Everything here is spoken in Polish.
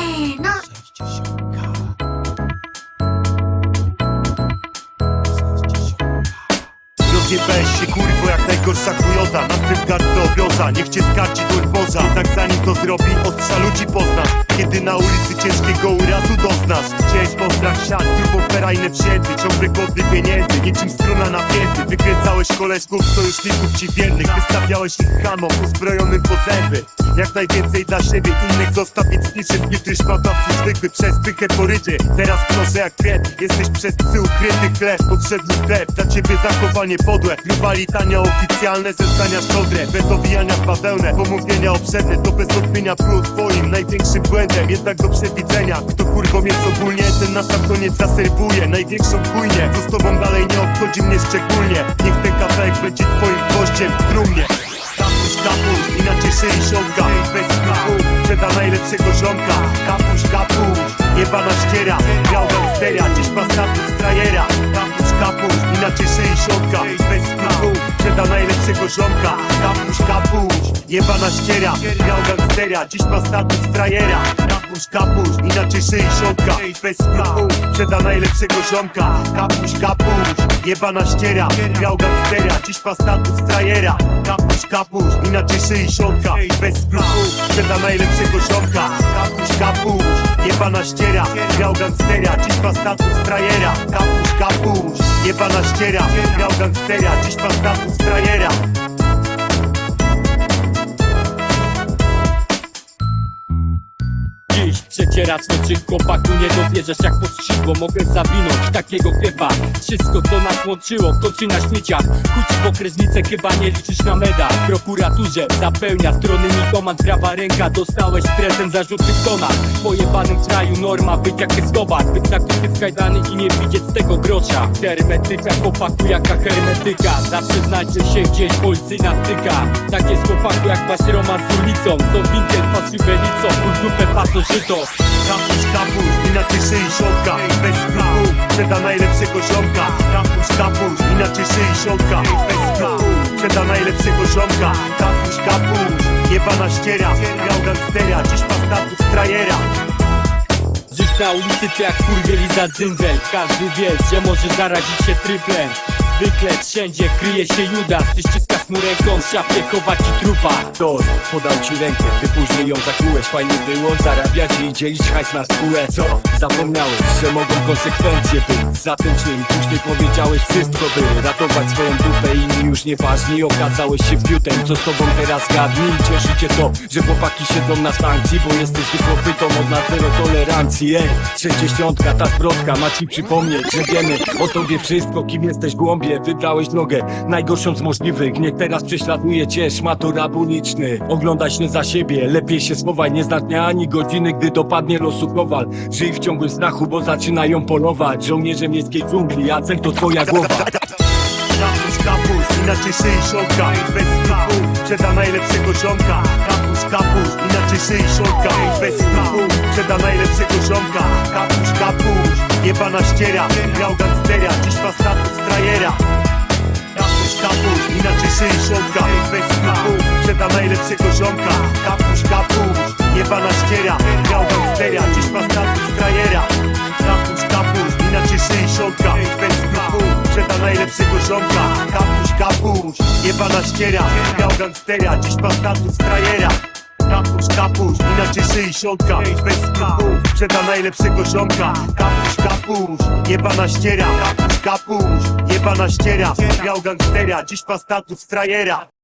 Syna. Rozjebałeś się kurwo jak najgorsza chujoza. Na twym gardle obioza, niech cię skarci turboza Tak zanim to zrobi, ostrza ludzi poznasz Kiedy na ulicy ciężkiego urazu doznasz. Chciałeś postrach siat, turboferajne wsięty Ciągle godny pieniędzy, niczym struna napięty Wykręcałeś koleżków, sojuszników ci wiernych. Wystawiałeś ich hamom, uzbrojonym po zęby Jak najwięcej dla siebie, innych zostawić niczym Gdy szmatawcy zwykły przez pychę porydzie Teraz proszę jak kret, jesteś przez psy ukryty chleb Podszedł chleb, dla ciebie zachowanie podłe. Gruba oficjalne, ze zdania szczodre. Bez owijania w bawełnę, pomówienia obszerne. To bez wątpienia było twoim największym błędem. Jednak do przewidzenia, kto kurwą jest ogólnie Ten na sam koniec zaserwuje. Największą chujnię Co z tobą dalej nie obchodzi mnie szczególnie. Niech ten kawałek będzie twoim gwoździem w trumnie. Kapuś, kapuś, inaczej szyi siąka Bez skrupułów, sprzeda najlepszego ziomka. Kapuś, kapuś, jebana ściera. Grał gangstera, dziś ma status frajera. Kapuś, kapuś, inaczej szyi siąka Bez skrupułów, sprzeda najlepszego ziomka. Kapuś, kapuś, jebana ściera Grał gangstera, dziś ma status frajera. Kapuś, kapuś, inaczej szyi siąka Bez skrupułów, sprzeda najlepszego ziomka. Kapuś, kapuś, jebana ściera Grał gangstera, dziś ma status frajera. Kapuś, kapuś, inaczej szyi siąka Bez skrupułów, sprzeda najlepszego ziomka. Kapuś, kapuś, jebana ściera Grał gangstera, dziś ma status frajera. Kapuś, kapuś, jebana ściera Grał gangstera, dziś ma status frajera Przecierasz nocy chłopaku Nie dobierzesz jak pod skrzydło Mogę zawinąć takiego chleba Wszystko co nas łączyło kończy na śmieciach. Chuć pokrewnicę chyba nie liczysz na meda. W prokuraturze zapełnia strony komand Prawa ręka. Dostałeś prezent zarzuty w tonach W pojebanym kraju norma być jak Escobar. Być zakuty w kajdany i nie widzieć z tego grosza. Hermetyka chłopaku jaka hermetyka. Zawsze znajdzie się gdzieś policyjna wtyka Tak jest chłopaku jak masz romans z ulicą. Co winkiel pas jubelicą Pół dupę pasożyto Kapuś, kapuś, inaczej szyi siąka. Bez skrupułów, sprzeda najlepszego ziomka Kapuś, kapuś, inaczej szyi siąka. Bez skrupułów, sprzeda najlepszego ziomka Kapuś, kapuś, jebana ściera. Grał gangstera, dziś ma status frajera. Żyć na ulicy to jak kurwieli za dżingiel Każdy wie, że może zarazić się tryplem Zwykle wszędzie kryje się Judas Ty ściskasz mu ręką, szapie chowa ci trupa. To podał ci rękę, ty później ją zakłułeś. Fajnie było zarabiać i dzielić hajs na spółę. Co? Zapomniałeś, że mogą konsekwencje być. Za tym czym później powiedziałeś wszystko by Ratować swoją dupę, inni już nieważni Okazałeś się fiutem, co z tobą teraz gadni? Cieszy cię to, że chłopaki siedzą na stacji Bo jesteś wykopytą od na tolerancji. Ej, ta zwrotka ma ci przypomnieć Że wiemy o tobie wszystko, kim jesteś głąbie Wybrałeś drogę, najgorszą z możliwych. Niech teraz prześladuje cię szmato rabuniczny. Oglądaj się za siebie, lepiej się schowaj. Nie zna dnia ani godziny, gdy dopadnie losu kowal. Żyj w ciągłym strachu, bo zaczynają polować. Żołnierze miejskiej dżungli, a cel to twoja głowa. Kapuś, kapuś, inaczej szyi siąka Bez skrupułów, sprzeda najlepszego ziomka. Kapuś, kapuś, inaczej szyi siąka Bez skrupułów, sprzeda najlepszego ziomka. Kapuś, kapuś, jebana ściera. Grał gangstera, dziś ma frajera. Kapuś, kapuś, inaczej szyi siąka Bez skrupułów, sprzeda najlepszego ziomka. Kapuś, kapuś, jebana ściera. Grał gangstera, dziś ma status frajera. Kapuś, kapuś, inaczej szyi siąka Bez skrupułów, sprzeda najlepszego ziomka. Kapuś, kapuś, jebana ściera. Grał gangstera, dziś ma status frajera Kapuś, kapuś, inaczej szyi siąka Bez skrupułów, sprzeda najlepszego ziomka. Kapuś, kapuś, jebana ściera. Kapuś, kapuś, jebana ściera. Grał gangstera, dziś ma status frajera